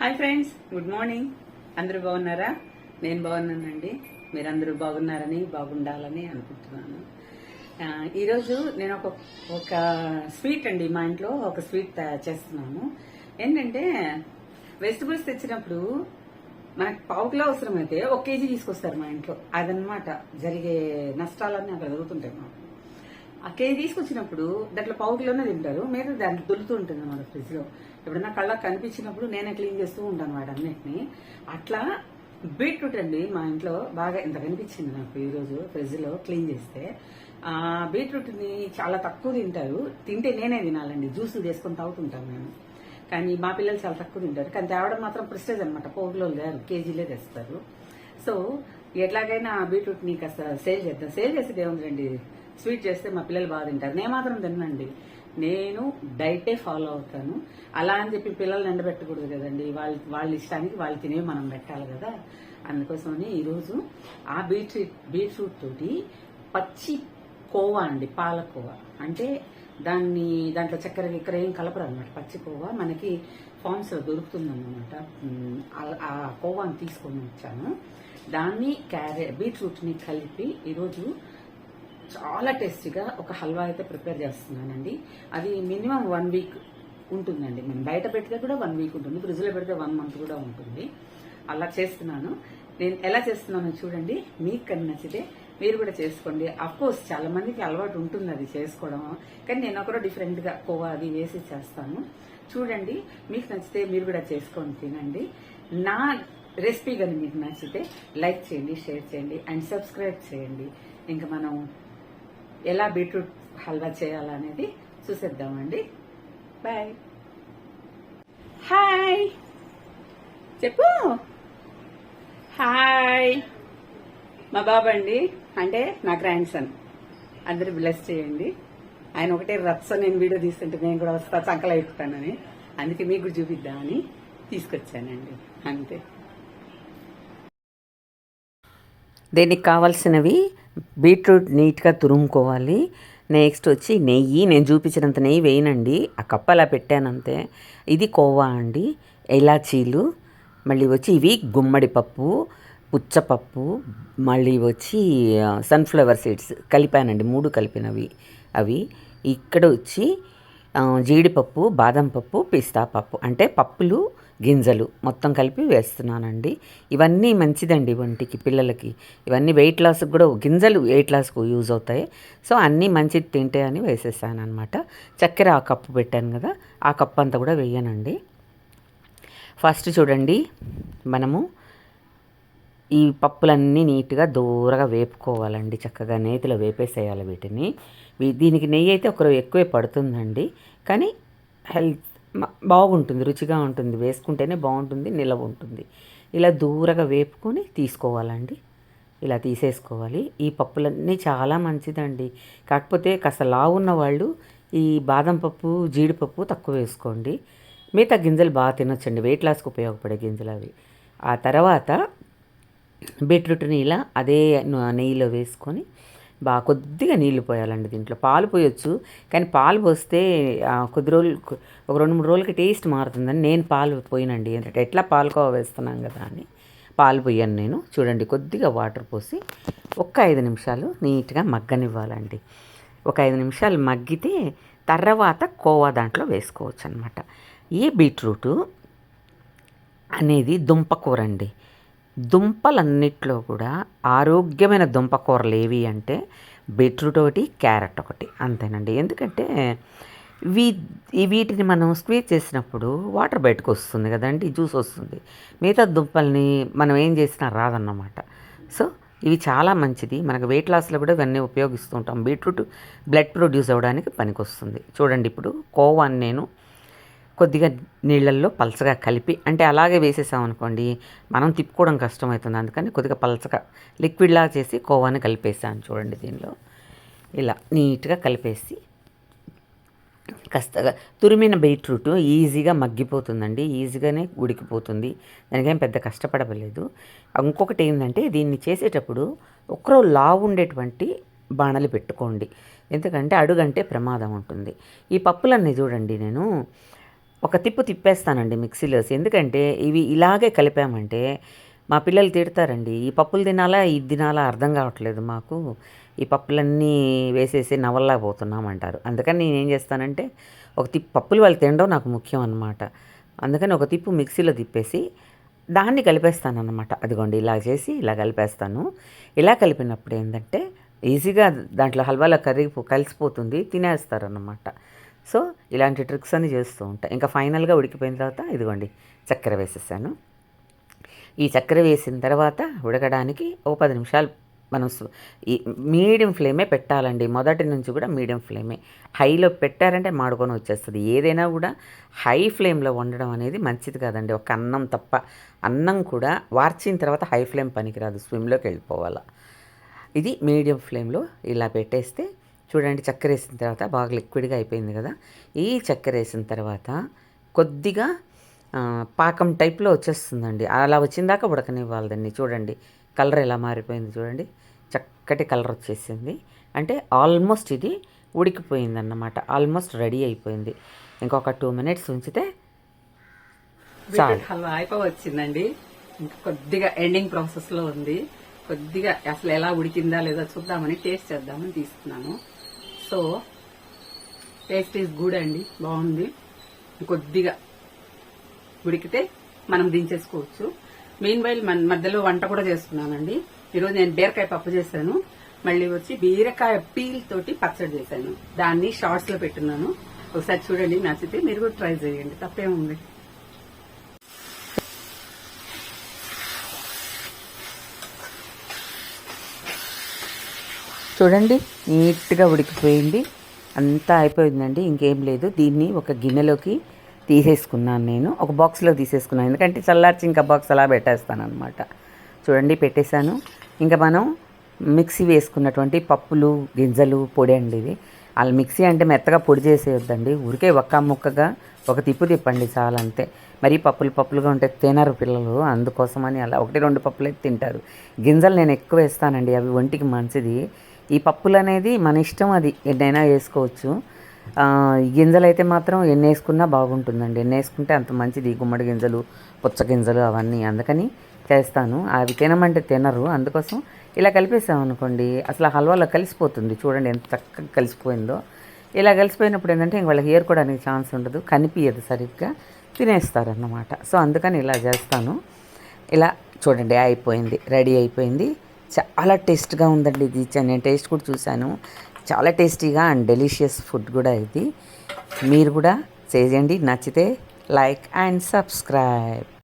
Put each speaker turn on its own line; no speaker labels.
Hi friends good morning. అందరూ బాగున్నారా? నేను బాగున్నానండి. మీరందరూ బాగున్నారని బాగుండాలని అనుకుంటున్నాను. ఈరోజు నేను ఒక ఒక స్వీట్ అండి మా ఇంట్లో ఒక స్వీట్ తయారు చేస్తున్నాను. ఏంటంటే వెజిటబుల్స్ తెచ్చినప్పుడు మనకు పావు కిలో అవసరమైతే ఒక కేజీ తీసుకొస్తారు మా ఇంట్లో. అదనమాట జరిగే నష్టాలన్నీ అక్కడ జరుగుతుంటాయి మాకు. ఆ కేజీ తీసుకొచ్చినప్పుడు దాంట్లో పావు కిలోనే తింటారు. మీరు దాంట్లో దొలుతూ ఉంటుంది మన ఫ్రిడ్జ్లో. లో ఎప్పుడన్నా కళ్ళకి కనిపించినప్పుడు నేనే క్లీన్ చేస్తూ ఉంటాను వాటన్నిటిని అట్లా బీట్రూట్ అండి మా ఇంట్లో బాగా ఇంత కనిపించింది నాకు ఈరోజు ఫ్రిడ్జ్లో క్లీన్ చేస్తే. ఆ బీట్రూట్ని చాలా తక్కువ తింటారు. తింటే నేనే తినాలండి. జ్యూస్ చేసుకొని తాగుతుంటాను నేను కానీ మా పిల్లలు చాలా తక్కువ తింటారు. కానీ తేవడం మాత్రం ప్రిస్టేజ్ అనమాట పోగులో లేరు కేజీలే తెస్తారు. సో ఎట్లాగైనా ఆ బీట్రూట్ని కాస్త సేల్ చేద్దాం. సేల్ చేసేది ఏముందండి స్వీట్ చేస్తే మా పిల్లలు బాగా తింటారు. నేను మాత్రం తిన్నండి. నేను డైటే ఫాలో అవుతాను. అలా అని చెప్పి పిల్లల్ని ఎండబెట్టకూడదు కదండి. వాళ్ళ వాళ్ళ ఇష్టానికి వాళ్ళు తినేవి మనం పెట్టాలి కదా. అందుకోసమని ఈరోజు ఆ బీట్రూట్ బీట్రూట్ తోటి పచ్చి కోవా అండి పాలకోవా. అంటే దాన్ని దాంట్లో చక్కెర గిక్కెర ఏం కలపరు అనమాట పచ్చి కోవా మనకి ఫార్మ్స్లో దొరుకుతుంది అనమాట ఆ కోవాని తీసుకొని వచ్చాను. దాన్ని క్యారెట్ బీట్రూట్ని కలిపి ఈరోజు చాలా టేస్టీగా ఒక హల్వా అయితే ప్రిపేర్ చేస్తున్నానండి. అది మినిమం వన్ వీక్ ఉంటుందండి. మనం బయట పెడితే కూడా వన్ వీక్ ఉంటుంది. ఫ్రిడ్జ్లో పెడితే వన్ మంత్ కూడా ఉంటుంది. అలా చేస్తున్నాను. నేను ఎలా చేస్తున్నానో చూడండి. మీకు కన్నా నచ్చితే మీరు కూడా చేసుకోండి. అఫ్ కోర్స్ చాలా మందికి అలవాటు ఉంటుంది అది చేసుకోవడం. కానీ నేను ఒకరో డిఫరెంట్గా కోవా అది వేసి చేస్తాను. చూడండి మీకు నచ్చితే మీరు కూడా చేసుకొని తినండి. నా రెసిపీ కానీ మీకు నచ్చితే లైక్ చేయండి షేర్ చేయండి అండ్ సబ్స్క్రైబ్ చేయండి. ఇంకా మనం ఎలా బీట్రూట్ హల్వా చేయాలనేది చూసేద్దామండి. బాయ్. హాయ్. చెప్పు. హాయ్. మా బాబు అండి అంటే నా గ్రాండ్ సన్ అందరూ బ్లెస్ చేయండి. ఆయన ఒకటే రత్స నేను వీడియో తీస్తుంటే నేను కూడా వస్తా చంకల ఎక్కుతానని. అందుకే మీకు చూపిద్దా చూపిద్దామని తీసుకొచ్చానండి. అంతే.
దీనికి కావాల్సినవి బీట్రూట్ నీట్గా తురుముకోవాలి. నెక్స్ట్ వచ్చి నెయ్యి. నేను చూపించినంత నెయ్యి వేయనండి. ఆ కప్పు అలా పెట్టానంతే. ఇది కోవా అండి. ఇలాచీలు మళ్ళీ వచ్చి ఇవి గుమ్మడి పప్పు పుచ్చపప్పు మళ్ళీ వచ్చి సన్ఫ్లవర్ సీడ్స్ కలిపానండి. మూడు కలిపినవి అవి. ఇక్కడ వచ్చి జీడిపప్పు బాదం పప్పు పిస్తా పప్పు. అంటే పప్పులు గింజలు మొత్తం కలిపి వేస్తున్నానండి. ఇవన్నీ మంచిదండి ఒంటికి పిల్లలకి. ఇవన్నీ వెయిట్ లాస్కి కూడా గింజలు వెయిట్ లాస్కు యూజ్ అవుతాయి. సో అన్నీ మంచిది తింటే అని వేసేసాను అనమాట చక్కెర ఆ కప్పు పెట్టాను కదా ఆ కప్పు అంతా కూడా వేయనండి. ఫస్ట్ చూడండి మనము ఈ పప్పులన్నీ నీట్గా దూరగా వేపుకోవాలండి. చక్కగా నేతిలో వేపేసేయాలి వీటిని. దీనికి నెయ్యి అయితే ఒకరు ఎక్కువే పడుతుందండి. కానీ హెల్త్ బాగుంటుంది రుచిగా ఉంటుంది. వేసుకుంటేనే బాగుంటుంది నిలవ ఉంటుంది. ఇలా దూరగా వేపుకొని తీసుకోవాలండి. ఇలా తీసేసుకోవాలి. ఈ పప్పులన్నీ చాలా మంచిదండి. కాకపోతే కాస్త లావు ఉన్న వాళ్ళు ఈ బాదం పప్పు జీడిపప్పు తక్కువ వేసుకోండి. మిగతా గింజలు బాగా తినొచ్చండి. వెయిట్ లాస్కి ఉపయోగపడే గింజలు అవి. ఆ తర్వాత బీట్రూట్ని ఇలా అదే నెయ్యిలో వేసుకొని బాగా కొద్దిగా నీళ్ళు పోయాలండి దీంట్లో. పాలు పోయొచ్చు కానీ పాలు పోస్తే కొద్ది రోజులు ఒక రెండు మూడు రోజులకి టేస్ట్ మారుతుందని నేను పాలు పోయినండి. ఏంటంటే ఎట్లా పాలుకో వేస్తున్నాం కదా అని పాలు పోయాను నేను. చూడండి కొద్దిగా వాటర్ పోసి ఒక్క ఐదు నిమిషాలు నీట్గా మగ్గనివ్వాలండి. ఒక ఐదు నిమిషాలు మగ్గితే తర్వాత కోవా దాంట్లో వేసుకోవచ్చు అనమాట ఈ బీట్రూటు అనేది దుంపకూర అండి. దుంపలన్నిట్లో కూడా ఆరోగ్యమైన దుంపకూరలు ఏవి అంటే బీట్రూట్ ఒకటి క్యారెట్ ఒకటి అంతేనండి. ఎందుకంటే వీ వీటిని మనం స్క్వీజ్ చేసినప్పుడు వాటర్ బయటకు వస్తుంది కదండి జ్యూస్ వస్తుంది. మిగతా దుంపల్ని మనం ఏం చేసినా రాదన్నమాట. సో ఇవి చాలా మంచిది. మనకు వెయిట్ లాస్లో కూడా ఇవన్నీ ఉపయోగిస్తూ ఉంటాం. బీట్రూట్ బ్లడ్ ప్రొడ్యూస్ అవ్వడానికి పనికొస్తుంది. చూడండి ఇప్పుడు కోవాన్ని నేను కొద్దిగా నీళ్ళల్లో పలచగా కలిపి అంటే అలాగే వేసేసాం అనుకోండి మనం తిప్పుకోవడం కష్టమవుతుంది. అందుకని కొద్దిగా పలచగా లిక్విడ్లా చేసి కోవాని కలిపేసాను చూడండి దీనిలో. ఇలా నీట్గా కలిపేసి కాస్త తురిమిన బీట్రూట్ ఈజీగా మగ్గిపోతుందండి ఈజీగానే ఉడికిపోతుంది. దానికేం పెద్ద కష్టపడలేదు ఇంకొకటి ఏంటంటే దీన్ని చేసేటప్పుడు ఒకరో లావు ఉండేటువంటి బాణలు పెట్టుకోండి. ఎందుకంటే అడుగంటే ప్రమాదం ఉంటుంది. ఈ పప్పులన్నీ చూడండి నేను. ఒక తిప్పు తిప్పేస్తానండి మిక్సీలో ఎందుకంటే ఇవి ఇలాగే కలిపామంటే మా పిల్లలు తిడతారండి. ఈ పప్పులు తినాలా ఇది తినాలా అర్థం కావట్లేదు మాకు. ఈ పప్పులన్నీ వేసేసి నవల్లాపోతున్నామంటారు అందుకని నేను ఏం చేస్తానంటే ఒక తిప్పు పప్పులు వాళ్ళు తినడం నాకు ముఖ్యం అనమాట అందుకని ఒక తిప్పు మిక్సీలో తిప్పేసి దాన్ని కలిపేస్తాను అనమాట అదిగోండి ఇలా చేసి ఇలా కలిపేస్తాను. ఇలా కలిపినప్పుడు ఏంటంటే ఈజీగా దాంట్లో హల్వాలో కరిగిపో కలిసిపోతుంది తినేస్తారన్నమాట. సో ఇలాంటి ట్రిక్స్ అన్ని చేస్తూ ఉంటాయి ఇంకా ఫైనల్గా ఉడికిపోయిన తర్వాత ఇదిగోండి చక్కెర వేసేసాను. ఈ చక్కెర వేసిన తర్వాత ఉడకడానికి ఓ పది నిమిషాలు మనం ఈ మీడియం ఫ్లేమే పెట్టాలండి. మొదటి నుంచి కూడా మీడియం ఫ్లేమే. హైలో పెట్టారంటే మాడుకొని వచ్చేస్తుంది. ఏదైనా కూడా హై ఫ్లేమ్లో వండడం అనేది మంచిది కాదండి. ఒక అన్నం తప్ప అన్నం కూడా వార్చిన తర్వాత హై ఫ్లేమ్ పనికిరాదు. స్విమ్లోకి వెళ్ళిపోవాలా. ఇది మీడియం ఫ్లేమ్లో ఇలా పెట్టేస్తే చూడండి చక్కెర వేసిన తర్వాత బాగా లిక్విడ్గా అయిపోయింది కదా. ఈ చక్కెర వేసిన తర్వాత కొద్దిగా పాకం టైప్లో వచ్చేస్తుందండి. అలా వచ్చిందాక ఉడకనివ్వాలి దాన్ని చూడండి కలర్ ఎలా మారిపోయింది చూడండి. చక్కటి కలర్ వచ్చేసింది. అంటే ఆల్మోస్ట్ ఇది ఉడికిపోయింది అన్నమాట ఆల్మోస్ట్ రెడీ అయిపోయింది. ఇంకొక టూ మినిట్స్ ఉంచితే చాలు.
హల్వా అయిపో వచ్చిందండి ఇంకా కొద్దిగా ఎండింగ్ ప్రాసెస్లో ఉంది. కొద్దిగా అసలు ఎలా ఉడికిందా లేదా చూద్దామని టేస్ట్ చేద్దామని తీసుకున్నాను. సో టేస్ట్ ఈజ్ గుడ్ అండి బాగుంది. కొద్దిగా ఉడికితే మనం దించేసుకోవచ్చు. మెయిన్ వైల్ మన మధ్యలో వంట కూడా చేస్తున్నానండి. ఈరోజు నేను బీరకాయ పప్పు చేశాను. మళ్ళీ వచ్చి బీరకాయ పీల్ తోటి పచ్చడి చేశాను. దాన్ని షార్ట్స్లో పెట్టున్నాను. ఒకసారి చూడండి నచ్చితే మీరు కూడా ట్రై చేయండి. తప్పేముంది.
చూడండి నీట్గా ఉడికిపోయింది. అంతా అయిపోయిందండి ఇంకేం లేదు. దీన్ని ఒక గిన్నెలోకి తీసేసుకున్నాను నేను. ఒక బాక్స్లో తీసేసుకున్నాను ఎందుకంటే చల్లార్చి ఇంకా బాక్స్ అలా పెట్టేస్తాను అనమాట చూడండి పెట్టేశాను. ఇంకా మనం మిక్సీ వేసుకున్నటువంటి పప్పులు గింజలు పొడి అండి ఇది. అలా మిక్సీ అంటే మెత్తగా పొడి చేసేయొద్దండి. ఊరికే ఒక్క ముక్కగా ఒక తిప్పు తిప్పండి చాలంతే మరి పప్పులు పప్పులుగా ఉంటే తినరు పిల్లలు అందుకోసమని అలా ఒకటి రెండు పప్పులు అయితే తింటారు. గింజలు నేను ఎక్కువ వేస్తానండి అవి ఒంటికి మంచిది. ఈ పప్పులు అనేది మన ఇష్టం అది ఎన్నైనా వేసుకోవచ్చు. గింజలు అయితే మాత్రం ఎన్ని వేసుకున్నా బాగుంటుందండి. ఎన్ని వేసుకుంటే అంత మంచిది. గుమ్మడి గింజలు పుచ్చ గింజలు అవన్నీ అందుకని చేస్తాను. అవి తినమంటే తినరు. అందుకోసం ఇలా కలిపేసాం అనుకోండి అసలు హల్వాలో కలిసిపోతుంది. చూడండి ఎంత చక్కగా కలిసిపోయిందో. ఇలా కలిసిపోయినప్పుడు ఏంటంటే ఇంక వాళ్ళకి ఏరుకోవడానికి ఛాన్స్ ఉండదు. కనిపించదు సరిగ్గా. తినేస్తారన్నమాట. సో అందుకని ఇలా చేస్తాను. ఇలా చూడండి అయిపోయింది. రెడీ అయిపోయింది. చాలా టేస్ట్గా ఉందండి ఇది. చ- నేను టేస్ట్ కూడా చూశాను. చాలా టేస్టీగా అండ్ డెలిషియస్ ఫుడ్ కూడా ఇది. మీరు కూడా చేయండి. నచ్చితే లైక్ అండ్ సబ్స్క్రైబ్.